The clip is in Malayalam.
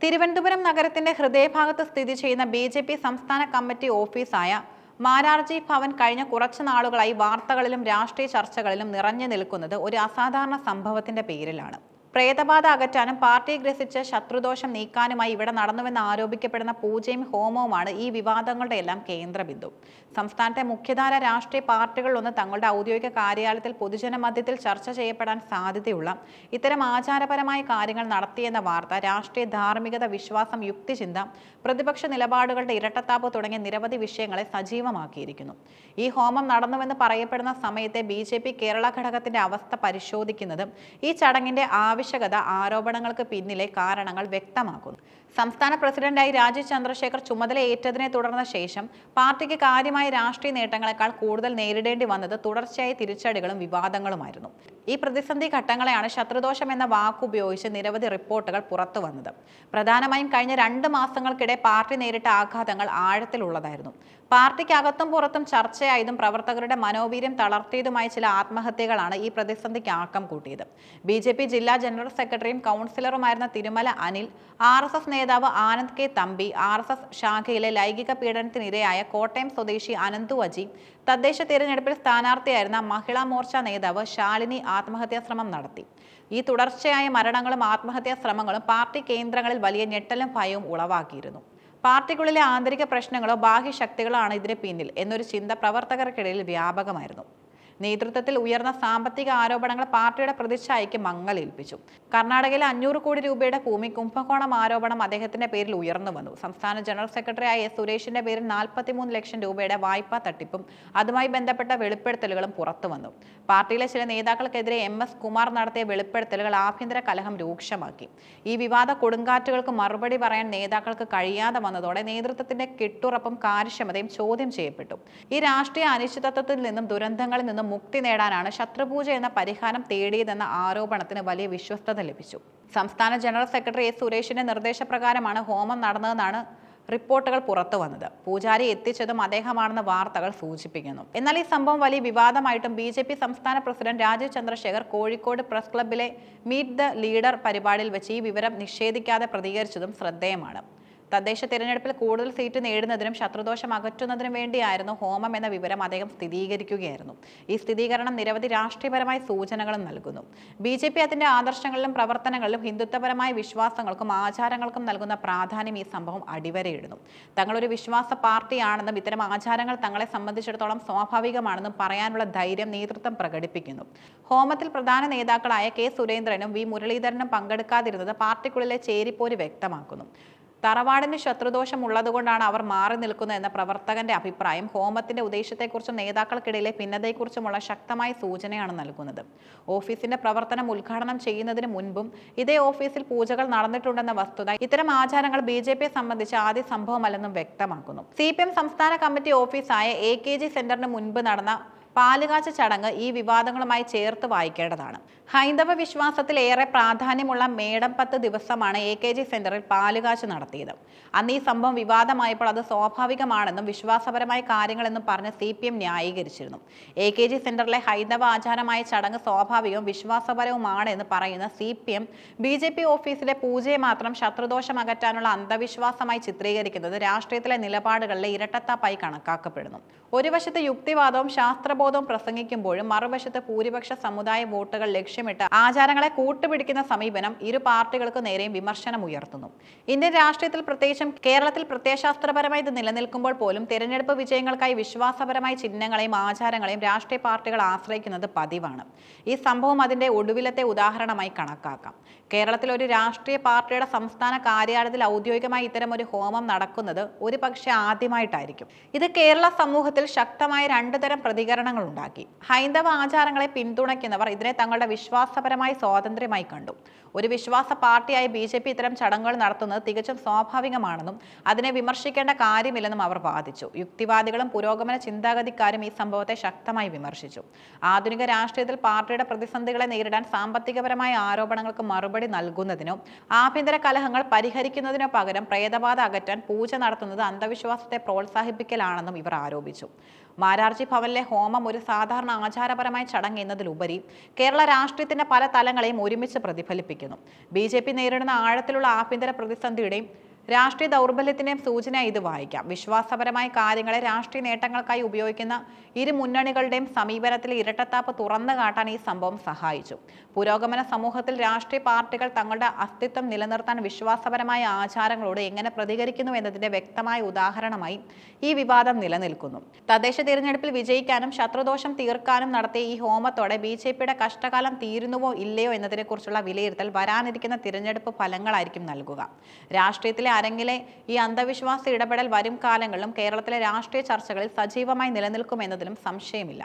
തിരുവനന്തപുരം നഗരത്തിന്റെ ഹൃദയഭാഗത്ത് സ്ഥിതി ചെയ്യുന്ന ബി ജെ പി സംസ്ഥാന കമ്മിറ്റി ഓഫീസായ മാരാർജി ഭവൻ കഴിഞ്ഞ കുറച്ചു നാളുകളായി വാർത്തകളിലും രാഷ്ട്രീയ ചർച്ചകളിലും നിറഞ്ഞു നിൽക്കുന്നത് ഒരു അസാധാരണ സംഭവത്തിന്റെ പേരിലാണ്. പ്രേതബാധ അകറ്റാനും പാർട്ടി ഗ്രസിച്ച് ശത്രുദോഷം നീക്കാനുമായി ഇവിടെ നടന്നുവെന്ന് ആരോപിക്കപ്പെടുന്ന പൂജയും ഹോമവുമാണ് ഈ വിവാദങ്ങളുടെ എല്ലാം കേന്ദ്രബിന്ദു. സംസ്ഥാനത്തെ മുഖ്യധാര രാഷ്ട്രീയ പാർട്ടികളിലൊന്ന് തങ്ങളുടെ ഔദ്യോഗിക കാര്യാലയത്തിൽ പൊതുജന മധ്യത്തിൽ ചർച്ച ചെയ്യപ്പെടാൻ സാധ്യതയുള്ള ഇത്തരം ആചാരപരമായ കാര്യങ്ങൾ നടത്തിയെന്ന വാർത്ത രാഷ്ട്രീയ ധാർമ്മികത വിശ്വാസം യുക്തിചിന്ത പ്രതിപക്ഷ നിലപാടുകളുടെ ഇരട്ടത്താപ്പ് തുടങ്ങിയ നിരവധി വിഷയങ്ങളെ സജീവമാക്കിയിരിക്കുന്നു. ഈ ഹോമം നടന്നുവെന്ന് പറയപ്പെടുന്ന സമയത്തെ ബി കേരള ഘടകത്തിന്റെ അവസ്ഥ പരിശോധിക്കുന്നതും ഈ ചടങ്ങിന്റെ ആവശ്യകത ആരോപണങ്ങൾക്ക് പിന്നിലെ കാരണങ്ങൾ വ്യക്തമാക്കുന്നു. സംസ്ഥാന പ്രസിഡന്റായി രാജീവ് ചന്ദ്രശേഖർ ചുമതലയേറ്റതിനെ തുടർന്ന ശേഷം പാർട്ടിക്ക് കാര്യമായ രാഷ്ട്രീയ നേട്ടങ്ങളെക്കാൾ കൂടുതൽ നേരിടേണ്ടി വന്നത് തുടർച്ചയായ തിരിച്ചടികളും വിവാദങ്ങളുമായിരുന്നു. ഈ പ്രതിസന്ധി ഘട്ടങ്ങളെയാണ് ശത്രുദോഷം എന്ന വാക്കുപയോഗിച്ച് നിരവധി റിപ്പോർട്ടുകൾ പുറത്തു വന്നത്. പ്രധാനമായും കഴിഞ്ഞ രണ്ട് മാസങ്ങൾക്കിടെ പാർട്ടി നേരിട്ട ആഘാതങ്ങൾ ആഴത്തിലുള്ളതായിരുന്നു. പാർട്ടിക്കകത്തും പുറത്തും ചർച്ചയായതും പ്രവർത്തകരുടെ മനോവീര്യം തളർത്തിയതുമായ ചില ആത്മഹത്യകളാണ് ഈ പ്രതിസന്ധിക്ക് ആക്കം കൂട്ടിയത്. ബി ജില്ലാ ജനറൽ സെക്രട്ടറിയും കൗൺസിലറുമായിരുന്ന Thirumala Anil R S S നേതാവ് Anand K Thampi R S S ശാഖയിലെ ലൈംഗിക പീഡനത്തിനിരയായ കോട്ടയം സ്വദേശി അനന്തു അജി തദ്ദേശ തിരഞ്ഞെടുപ്പിൽ സ്ഥാനാർത്ഥിയായിരുന്ന മഹിളാ മോർച്ച നേതാവ് ശാലിനി ആത്മഹത്യാ ശ്രമം നടത്തി. ഈ തുടർച്ചയായ മരണങ്ങളും ആത്മഹത്യാ ശ്രമങ്ങളും പാർട്ടി കേന്ദ്രങ്ങളിൽ വലിയ ഞെട്ടലും ഭയവും ഉളവാക്കിയിരുന്നു. പാർട്ടിക്കുള്ളിലെ ആന്തരിക പ്രശ്നങ്ങളോ ബാഹ്യശക്തികളോ ആണ് ഇതിന് പിന്നിൽ എന്നൊരു ചിന്ത പ്രവർത്തകർക്കിടയിൽ വ്യാപകമായിരുന്നു. നേതൃത്വത്തിൽ ഉയർന്ന സാമ്പത്തിക ആരോപണങ്ങൾ പാർട്ടിയുടെ പ്രതിച്ഛായയ്ക്ക് മങ്ങലേൽപ്പിച്ചു. കർണാടകയിലെ അഞ്ഞൂറ് കോടി രൂപയുടെ ഭൂമി കുംഭകോണം ആരോപണം അദ്ദേഹത്തിന്റെ പേരിൽ ഉയർന്നു വന്നു. സംസ്ഥാന ജനറൽ സെക്രട്ടറിയായ എസ് സുരേഷിന്റെ പേരിൽ നാൽപ്പത്തിമൂന്ന് ലക്ഷം രൂപയുടെ വായ്പാ തട്ടിപ്പും അതുമായി ബന്ധപ്പെട്ട വെളിപ്പെടുത്തലുകളും പുറത്തു വന്നു. പാർട്ടിയിലെ ചില നേതാക്കൾക്കെതിരെ എം എസ് കുമാർ നടത്തിയ വെളിപ്പെടുത്തലുകൾ ആഭ്യന്തര കലഹം രൂക്ഷമാക്കി. ഈ വിവാദ കൊടുങ്കാറ്റുകൾക്ക് മറുപടി പറയാൻ നേതാക്കൾക്ക് കഴിയാതെ വന്നതോടെ നേതൃത്വത്തിന്റെ കെട്ടുറപ്പും കാര്യക്ഷമതയും ചോദ്യം ചെയ്യപ്പെട്ടു. ഈ രാഷ്ട്രീയ അനിശ്ചിതത്വത്തിൽ നിന്നും ദുരന്തങ്ങളിൽ നിന്നും മുക്തി നേടാനാണ് ശത്രുപൂജ എന്ന പരിഹാരം തേടിയതെന്ന ആരോപണത്തിന് വലിയ വിശ്വസ്തത ലഭിച്ചു. സംസ്ഥാന ജനറൽ സെക്രട്ടറി എസ് സുരേഷിന്റെ നിർദ്ദേശപ്രകാരമാണ് ഹോമം നടന്നതെന്നാണ് റിപ്പോർട്ടുകൾ പുറത്തു വന്നത്. പൂജാരി എത്തിച്ചതും അദ്ദേഹമാണെന്ന് വാർത്തകൾ സൂചിപ്പിക്കുന്നു. എന്നാൽ ഈ സംഭവം വലിയ വിവാദമായിട്ടും ബി ജെ പി സംസ്ഥാന പ്രസിഡന്റ് രാജീവ് ചന്ദ്രശേഖർ കോഴിക്കോട് പ്രസ് ക്ലബിലെ മീറ്റ് ദ ലീഡർ പരിപാടിയിൽ വെച്ച് ഈ വിവരം നിഷേധിക്കാതെ പ്രതികരിച്ചതും ശ്രദ്ധേയമാണ്. തദ്ദേശ തിരഞ്ഞെടുപ്പിൽ കൂടുതൽ സീറ്റ് നേടുന്നതിനും ശത്രുദോഷം അകറ്റുന്നതിനും വേണ്ടിയായിരുന്നു ഹോമം എന്ന വിവരം അദ്ദേഹം സ്ഥിരീകരിക്കുകയായിരുന്നു. ഈ സ്ഥിരീകരണം നിരവധി രാഷ്ട്രീയപരമായ സൂചനകളും നൽകുന്നു. ബി ജെ പി അതിന്റെ ആദർശങ്ങളിലും പ്രവർത്തനങ്ങളിലും ഹിന്ദുത്വപരമായ വിശ്വാസങ്ങൾക്കും ആചാരങ്ങൾക്കും നൽകുന്ന പ്രാധാന്യം ഈ സംഭവം അടിവരയിടുന്നു. തങ്ങളൊരു വിശ്വാസ പാർട്ടിയാണെന്നും ഇത്തരം ആചാരങ്ങൾ തങ്ങളെ സംബന്ധിച്ചിടത്തോളം സ്വാഭാവികമാണെന്നും പറയാനുള്ള ധൈര്യം നേതൃത്വം പ്രകടിപ്പിക്കുന്നു. ഹോമത്തിൽ പ്രധാന നേതാക്കളായ കെ സുരേന്ദ്രനും വി മുരളീധരനും പങ്കെടുക്കാതിരുന്നത് പാർട്ടിക്കുള്ളിലെ ചേരിപ്പോര് വ്യക്തമാക്കുന്നു. തറവാടിന് ശത്രുദോഷം ഉള്ളതുകൊണ്ടാണ് അവർ മാറി നിൽക്കുന്നത് എന്ന പ്രവർത്തകന്റെ അഭിപ്രായം ഹോമത്തിന്റെ ഉദ്ദേശത്തെക്കുറിച്ചും നേതാക്കൾക്കിടയിലെ ഭിന്നതയെക്കുറിച്ചുമുള്ള ശക്തമായ സൂചനയാണ് നൽകുന്നത്. ഓഫീസിന്റെ പ്രവർത്തനം ഉദ്ഘാടനം ചെയ്യുന്നതിന് മുൻപും ഇതേ ഓഫീസിൽ പൂജകൾ നടന്നിട്ടുണ്ടെന്ന വസ്തുത ഇത്തരം ആചാരങ്ങൾ ബി ജെ പിയെ സംബന്ധിച്ച് ആദ്യ സംഭവമല്ലെന്നും വ്യക്തമാക്കുന്നു. സി പി എം സംസ്ഥാന കമ്മിറ്റി ഓഫീസായ എ കെ ജി സെന്ററിന് മുൻപ് നടന്ന പാലുകാച്ച ചടങ്ങ് ഈ വിവാദങ്ങളുമായി ചേർത്ത് വായിക്കേണ്ടതാണ്. ഹൈന്ദവ വിശ്വാസത്തിൽ ഏറെ പ്രാധാന്യമുള്ള മേടം പത്ത് ദിവസമാണ് എ കെ ജി സെന്ററിൽ പാലുകാച്ച് നടത്തിയത്. അന്ന് ഈ സംഭവം വിവാദമായപ്പോൾ അത് സ്വാഭാവികമാണെന്നും വിശ്വാസപരമായ കാര്യങ്ങളെന്നും പറഞ്ഞ് സി പി എം ന്യായീകരിച്ചിരുന്നു. എ കെ ജി സെന്ററിലെ ഹൈന്ദവ ആചാരമായ ചടങ്ങ് സ്വാഭാവികവും വിശ്വാസപരവുമാണ് എന്ന് പറയുന്ന C P M B J P ഓഫീസിലെ പൂജയെ മാത്രം ശത്രുദോഷം അകറ്റാനുള്ള അന്ധവിശ്വാസമായി ചിത്രീകരിക്കുന്നത് രാഷ്ട്രീയത്തിലെ നിലപാടുകളിലെ ഇരട്ടത്താപ്പായി കണക്കാക്കപ്പെടുന്നു. ഒരു വശത്ത് യുക്തിവാദവും ശാസ്ത്രബോധവും പ്രസംഗിക്കുമ്പോഴും മറുവശത്ത് ഭൂരിപക്ഷ സമുദായ വോട്ടുകൾ ലക്ഷ്യമിട്ട് ആചാരങ്ങളെ കൂട്ടുപിടിക്കുന്ന സമീപനം ഇരു പാർട്ടികൾക്ക് നേരെയും വിമർശനം ഉയർത്തുന്നു. ഇന്ത്യൻ രാഷ്ട്രീയത്തിൽ പ്രത്യേകിച്ചും കേരളത്തിൽ പ്രത്യയശാസ്ത്രപരമായി ഇത് നിലനിൽക്കുമ്പോൾ പോലും തിരഞ്ഞെടുപ്പ് വിജയങ്ങൾക്കായി വിശ്വാസപരമായ ചിഹ്നങ്ങളെയും ആചാരങ്ങളെയും രാഷ്ട്രീയ പാർട്ടികൾ ആശ്രയിക്കുന്നത് പതിവാണ്. ഈ സംഭവം അതിന്റെ ഒടുവിലത്തെ ഉദാഹരണമായി കണക്കാക്കാം. കേരളത്തിൽ ഒരു രാഷ്ട്രീയ പാർട്ടിയുടെ സംസ്ഥാന കാര്യാലയത്തിൽ ഔദ്യോഗികമായി ഇത്തരം ഒരു ഹോമം നടക്കുന്നത് ഒരു പക്ഷേ ആദ്യമായിട്ടായിരിക്കും. ഇത് കേരള സമൂഹത്തിൽ ശക്തമായ രണ്ടു തരം പ്രതികരണങ്ങൾ ഉണ്ടാക്കി. ഹൈന്ദവ ആചാരങ്ങളെ പിന്തുണയ്ക്കുന്നവർ ഇതിനെ തങ്ങളുടെ വിശ്വാസപരമായ സ്വാതന്ത്ര്യമായി കണ്ടു. ഒരു വിശ്വാസ പാർട്ടിയായി ബി ജെ പി ഇത്തരം ചടങ്ങുകൾ നടത്തുന്നത് തികച്ചും സ്വാഭാവികമാണെന്നും അതിനെ വിമർശിക്കേണ്ട കാര്യമില്ലെന്നും അവർ വാദിച്ചു. യുക്തിവാദികളും പുരോഗമന ചിന്താഗതിക്കാരും ഈ സംഭവത്തെ ശക്തമായി വിമർശിച്ചു. ആധുനിക രാഷ്ട്രീയത്തിൽ പാർട്ടിയുടെ പ്രതിസന്ധികളെ നേരിടാൻ സാമ്പത്തികപരമായ ആരോപണങ്ങൾക്ക് മറുപടി മറുപടി നൽകുന്നതിനോ ആഭ്യന്തര കലഹങ്ങൾ പരിഹരിക്കുന്നതിനോ പകരം പ്രേതബാധ അകറ്റാൻ പൂജ നടത്തുന്നത് അന്ധവിശ്വാസത്തെ പ്രോത്സാഹിപ്പിക്കലാണെന്നും ഇവർ ആരോപിച്ചു. മാരാർജി ഭവനിലെ ഹോമം ഒരു സാധാരണ ആചാരപരമായ ചടങ്ങ് എന്നതിലുപരി കേരള രാഷ്ട്രീയത്തിന്റെ പല തലങ്ങളെയും ഒരുമിച്ച് പ്രതിഫലിപ്പിക്കുന്നു. ബി നേരിടുന്ന ആഴത്തിലുള്ള ആഭ്യന്തര പ്രതിസന്ധിയുടെയും രാഷ്ട്രീയ ദൗർബല്യത്തിന്റെയും സൂചന ഇത് വായിക്കാം. വിശ്വാസപരമായ കാര്യങ്ങളെ രാഷ്ട്രീയ നേട്ടങ്ങൾക്കായി ഉപയോഗിക്കുന്ന ഇരു മുന്നണികളുടെയും സമീപനത്തിൽ ഇരട്ടത്താപ്പ് തുറന്നു കാട്ടാൻ ഈ സംഭവം സഹായിച്ചു. പുരോഗമന സമൂഹത്തിൽ രാഷ്ട്രീയ പാർട്ടികൾ തങ്ങളുടെ അസ്തിത്വം നിലനിർത്താൻ വിശ്വാസപരമായ ആചാരങ്ങളോട് എങ്ങനെ പ്രതികരിക്കുന്നു എന്നതിന്റെ വ്യക്തമായ ഉദാഹരണമായി ഈ വിവാദം നിലനിൽക്കുന്നു. തദ്ദേശ തിരഞ്ഞെടുപ്പിൽ വിജയിക്കാനും ശത്രുദോഷം തീർക്കാനും നടത്തിയ ഈ ഹോമത്തോടെ ബി ജെ പിയുടെ കഷ്ടകാലം തീരുന്നുവോ ഇല്ലയോ എന്നതിനെക്കുറിച്ചുള്ള വിലയിരുത്തൽ വരാനിരിക്കുന്ന തിരഞ്ഞെടുപ്പ് ഫലങ്ങളായിരിക്കും നൽകുക. രാഷ്ട്രീയത്തിലെ അരങ്ങിലെ ഈ അന്ധവിശ്വാസ ഇടപെടൽ വരും കാലങ്ങളിലും കേരളത്തിലെ രാഷ്ട്രീയ ചർച്ചകളിൽ സജീവമായി നിലനിൽക്കുമെന്നതിലും സംശയമില്ല.